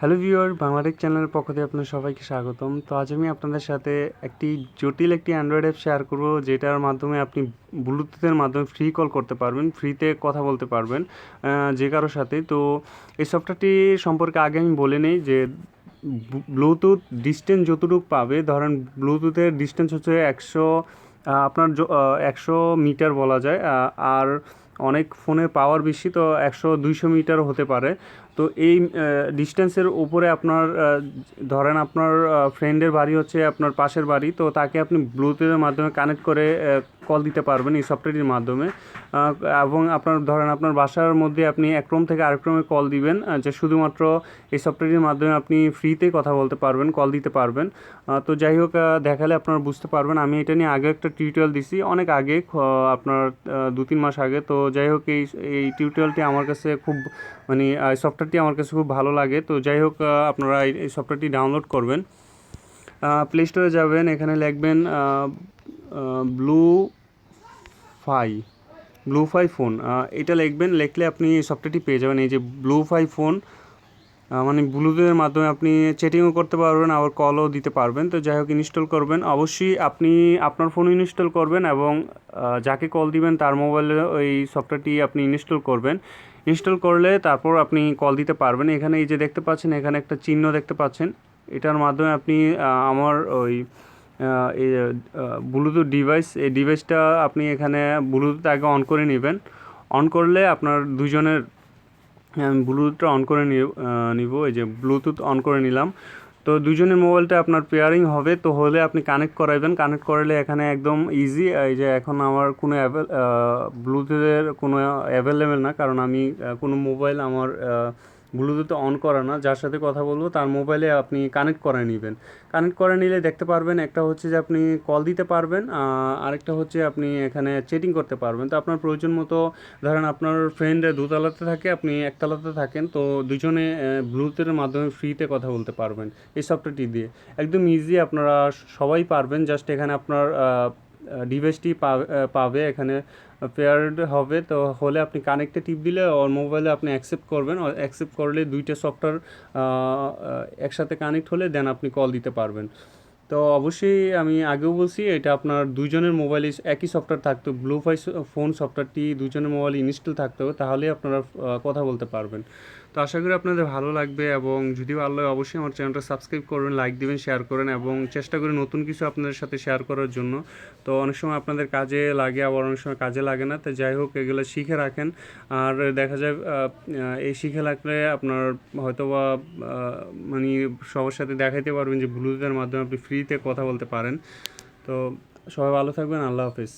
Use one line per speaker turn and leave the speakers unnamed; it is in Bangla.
হ্যালো ভিউয়ার বাংলাটেক চ্যানেলের পক্ষ থেকে আপনাদের সবাইকে স্বাগতম। তো আজ আমি আপনাদের সাথে একটি জটিল একটি অ্যান্ড্রয়েড অ্যাপ শেয়ার করব, যেটার মাধ্যমে আপনি ব্লুটুথের মাধ্যমে ফ্রি কল করতে পারবেন ফ্রিতে কথা বলতে পারবেন যে কারোর সাথে। তো এই সফটওয়্যারটি সম্পর্কে আগে আমি বলে নেই যে ব্লুটুথ ডিস্টেন্স যতটুকু পাবে, ধরেন ব্লুটুথের ডিস্টেন্স হচ্ছে একশো আপনার একশো মিটার বলা যায় আর অনেক ফোনের পাওয়ার বেশি, তো একশো দুইশো মিটার হতে পারে। তো এই ডিস্টেন্সের উপরে আপনার ধরেন আপনার ফ্রেন্ডের বাড়ি হচ্ছে আপনার পাশের বাড়ি, তো তাকে আপনি ব্লুটুথের মাধ্যমে কানেক্ট করে কল দিতে পারবেন এই সফটওয়্যারটির মাধ্যমে। এবং আপনার, ধরেন আপনার বাসার মধ্যে আপনি এক রুম থেকে আরেক রুমে কল দিবেন যে শুধুমাত্র এই সফটওয়্যারটির মাধ্যমে আপনি ফ্রিতে কথা বলতে পারবেন কল দিতে পারবেন। তো যাই হোক দেখালে আপনারা বুঝতে পারবেন। আমি এটা নিয়ে আগে একটা টিউটোরিয়াল দিছি। অনেক আগে আপনার দু তিন মাস আগে, তো যাই হোক, এই এই টিউটোরিয়ালটি আমার কাছে খুব মানে সফটওয়্যারটি আমার কাছে খুব ভালো লাগে। তো যাই হোক আপনারা এই সফটওয়্যারটি ডাউনলোড করবেন। প্লে স্টোরে যাবেন, এখানে লিখবেন blue phi blue phi phone এটা লিখবেন, লিখলে আপনি সফটওয়্যারটি পেয়ে যাবেন। এই যে ব্লু ফাই ফোন মানে ব্লুটুথের মাধ্যমে আপনি চ্যাটিংও করতে পারবেন, আবার কলও দিতে পারবেন। তো যাই হোক ইনস্টল করবেন। অবশ্যই আপনি আপনার ফোন ইনস্টল করবেন এবং যাকে কল দিবেন তার মোবাইলে ওই সফটওয়্যারটি আপনি ইনস্টল করবেন। ইনস্টল করলে তারপর আপনি কল দিতে পারবেন। এখানে এই যে দেখতে পাচ্ছেন, এখানে একটা চিহ্ন দেখতে পাচ্ছেন। এটার মাধ্যমে আপনি আমার ওই এই ব্লুটুথ ডিভাইস এই ডিভাইসটা আপনি এখানে ব্লুটুথ আগে অন করে নেবেন। অন করলে আপনার দুজনের আমি ব্লুটুথটা অন করে নিব এই যে ব্লুটুথ অন করে নিলাম। তো দুজনের মোবাইলটা আপনার পেয়ারিং হবে, তো হলে আপনি কানেক্ট করাইবেন। কানেক্ট করালে এখানে একদম ইজি এই যে এখন আমার কোনো অ্যাভেল ব্লুটুথের কোনো অ্যাভেলেবেল না, কারণ আমি কোনো মোবাইল আমার ব্লুটুথ অন করা না, যার সাথে কথা বলব, তার মোবাইলে আপনি কানেক্ট করে নেবেন। কানেক্ট করে নিলে দেখতে পারবেন, একটা হচ্ছে যে আপনি কল দিতে পারবেন আরেকটা হচ্ছে আপনি এখানে চ্যাটিং করতে পারবেন। তো আপনার প্রয়োজন মতো, ধরেন আপনার ফ্রেন্ড দুতলাতে থাকে, আপনি একতলাতে থাকেন, তো দুজনে ব্লুটুথের মাধ্যমে ফ্রিতে কথা বলতে পারবেন, এই সফটওয়্যারটি দিয়ে। একদম ইজি আপনারা সবাই পারবেন জাস্ট এখানে আপনার ডিভাইসটি পাবে এখানে পেয়ার্ড হবে। তো হলে আপনি কানেক্টে টিপ দিলে ওর মোবাইলে আপনি অ্যাকসেপ্ট করবেন। অ্যাকসেপ্ট করলে দুইটা সফটওয়্যার একসাথে কানেক্ট হলে দেন আপনি কল দিতে পারবেন। তো অবশ্যই আমি আগেও বলছি, এটা আপনার দুজনের মোবাইলে একই সফটওয়্যার থাকতো ব্লু ফাই ফোন সফটওয়্যারটি দুজনের মোবাইলে ইনস্টল থাকতে হবে তাহলেই আপনারা কথা বলতে পারবেন। তো আশা করি আপনাদের ভালো লাগবে এবং যদি ভালো লাগে অবশ্যই আমার চ্যানেলটা সাবস্ক্রাইব করবেন, লাইক দিবেন শেয়ার করেন এবং চেষ্টা করি নতুন কিছু আপনাদের সাথে শেয়ার করার জন্য। তো অনেক সময় আপনাদের কাজে লাগে, আবার অনেক সময় কাজে লাগে না। তো যাই হোক, এগুলো শিখে রাখেন। আর দেখা যায় এই শিখে রাখলে আপনার হয়তো বা মানে সবার সাথে দেখাইতে পারবেন যে ব্লুটুথের মাধ্যমে আপনি ফ্রিতে কথা বলতে পারেন। তো সবাই ভালো থাকবেন, আল্লাহ হাফিজ।